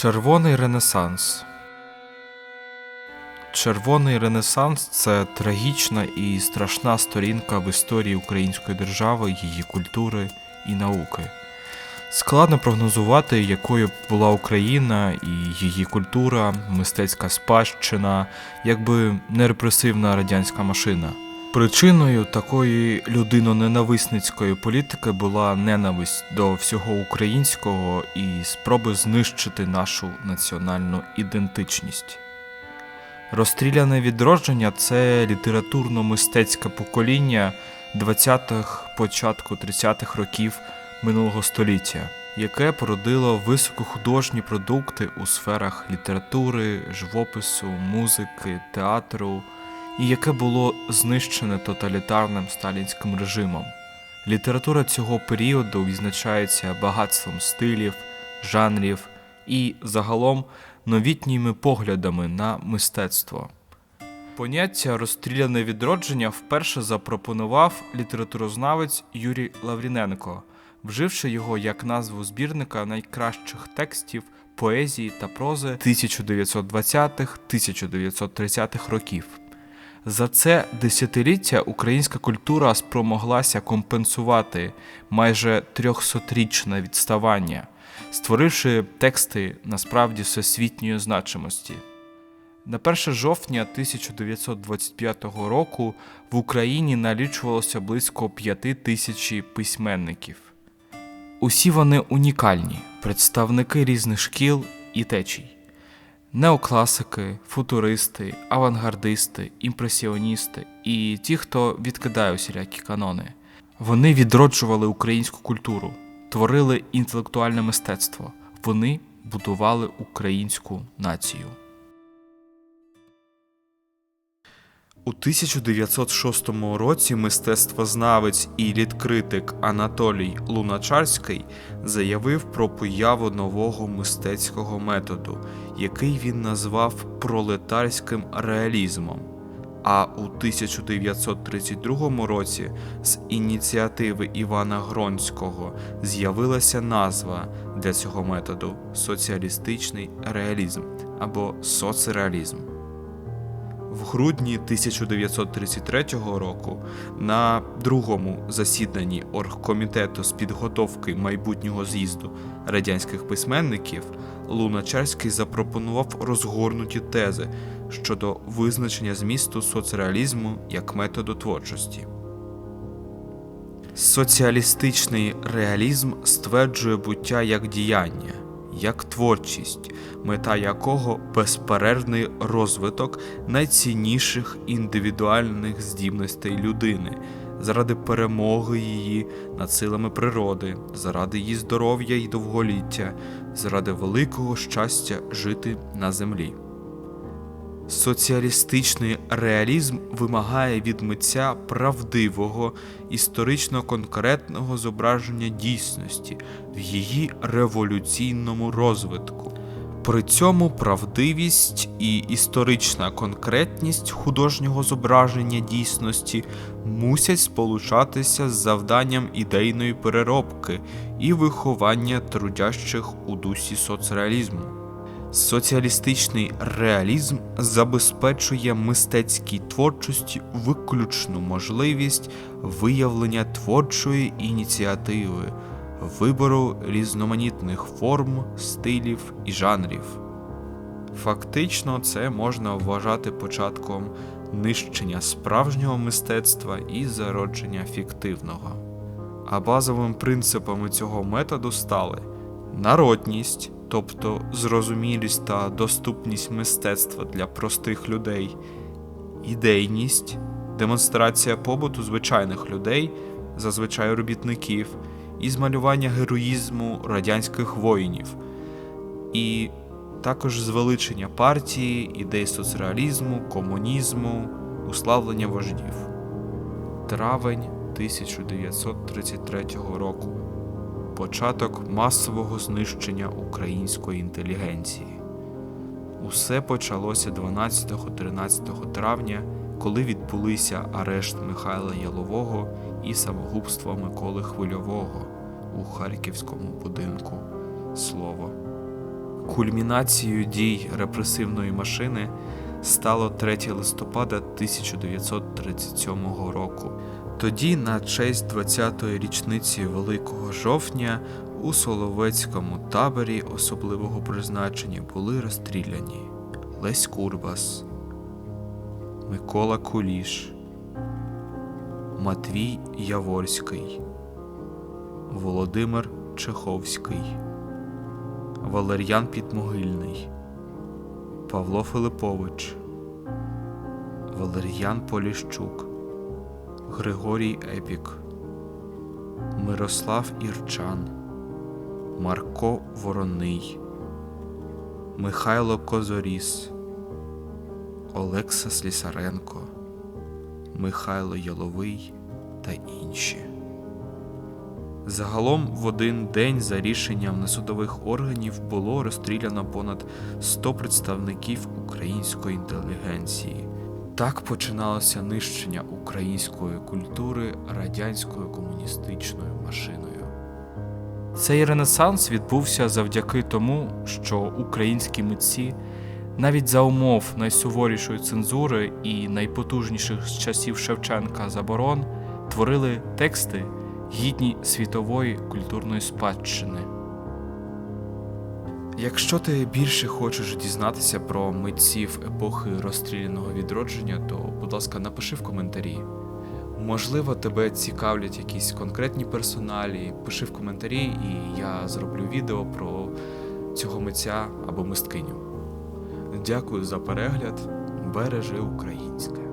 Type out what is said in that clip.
Червоний Ренесанс. Червоний Ренесанс це трагічна і страшна сторінка в історії української держави, її культури і науки. Складно прогнозувати, якою була Україна і її культура, мистецька спадщина, якби не репресивна радянська машина. Причиною такої людиноненависницької політики була ненависть до всього українського і спроби знищити нашу національну ідентичність. Розстріляне відродження це літературно-мистецьке покоління 20-х, початку 30-х років минулого століття, яке породило високохудожні продукти у сферах літератури, живопису, музики, театру, і яке було знищене тоталітарним сталінським режимом. Література цього періоду відзначається багатством стилів, жанрів і загалом новітніми поглядами на мистецтво. Поняття розстріляне відродження вперше запропонував літературознавець Юрій Лавріненко, вживши його як назву збірника найкращих текстів поезії та прози 1920-1930-х років. За це десятиліття українська культура спромоглася компенсувати майже трьохсотрічне відставання, створивши тексти насправді всесвітньої значимості. На 1 жовтня 1925 року в Україні налічувалося близько п'яти тисяч письменників. Усі вони унікальні, представники різних шкіл і течій. Неокласики, футуристи, авангардисти, імпресіоністи і ті, хто відкидає усілякі канони. Вони відроджували українську культуру, творили інтелектуальне мистецтво, вони будували українську націю. У 1906 році мистецтвознавець і літкритик Анатолій Луначарський заявив про появу нового мистецького методу, який він назвав пролетарським реалізмом. А у 1932 році з ініціативи Івана Гронського з'явилася назва для цього методу соціалістичний реалізм або соцреалізм. В грудні 1933 року на другому засіданні оргкомітету з підготовки майбутнього з'їзду радянських письменників Луначарський запропонував розгорнуті тези щодо визначення змісту соцреалізму як методу творчості. Соціалістичний реалізм стверджує буття як діяння, як творчість, мета якого безперервний розвиток найцінніших індивідуальних здібностей людини заради перемоги її над силами природи, заради її здоров'я і довголіття, заради великого щастя жити на землі. Соціалістичний реалізм вимагає від митця правдивого, історично конкретного зображення дійсності в її революційному розвитку. При цьому правдивість і історична конкретність художнього зображення дійсності мусять сполучатися з завданням ідейної переробки і виховання трудящих у дусі соцреалізму. Соціалістичний реалізм забезпечує мистецькій творчості виключну можливість виявлення творчої ініціативи, вибору різноманітних форм, стилів і жанрів. Фактично, це можна вважати початком нищення справжнього мистецтва і зародження фіктивного. А базовим принципами цього методу стали народність тобто зрозумілість та доступність мистецтва для простих людей, ідейність, демонстрація побуту звичайних людей, зазвичай робітників, і змалювання героїзму радянських воїнів, і також звеличення партії, ідей соцреалізму, комунізму, уславлення вождів. Травень 1933 року початок масового знищення української інтелігенції. Усе почалося 12-13 травня, коли відбулися арешт Михайла Ялового і самогубство Миколи Хвильового у харківському будинку Слово. Кульмінацією дій репресивної машини стало 3 листопада 1937 року. Тоді, на честь 20-ї річниці Великого жовтня, у Соловецькому таборі особливого призначення були розстріляні Лесь Курбас, Микола Куліш, Матвій Яворський, Володимир Чеховський, Валер'ян Підмогильний, Павло Филипович, Валер'ян Поліщук, Григорій Епік, Мирослав Ірчан, Марко Вороний, Михайло Козоріс, Олекса Слісаренко, Михайло Яловий та інші. Загалом в один день за рішенням несудових органів було розстріляно понад 100 представників української інтелігенції. Так починалося нищення української культури радянською комуністичною машиною. Цей ренесанс відбувся завдяки тому, що українські митці навіть за умов найсуворішої цензури і найпотужніших з часів Шевченка заборон творили тексти, гідні світової культурної спадщини. Якщо ти більше хочеш дізнатися про митців епохи розстріляного відродження, то, будь ласка, напиши в коментарі. Можливо, тебе цікавлять якісь конкретні персоналі, пиши в коментарі, і я зроблю відео про цього митця або мисткиню. Дякую за перегляд. Бережи українське.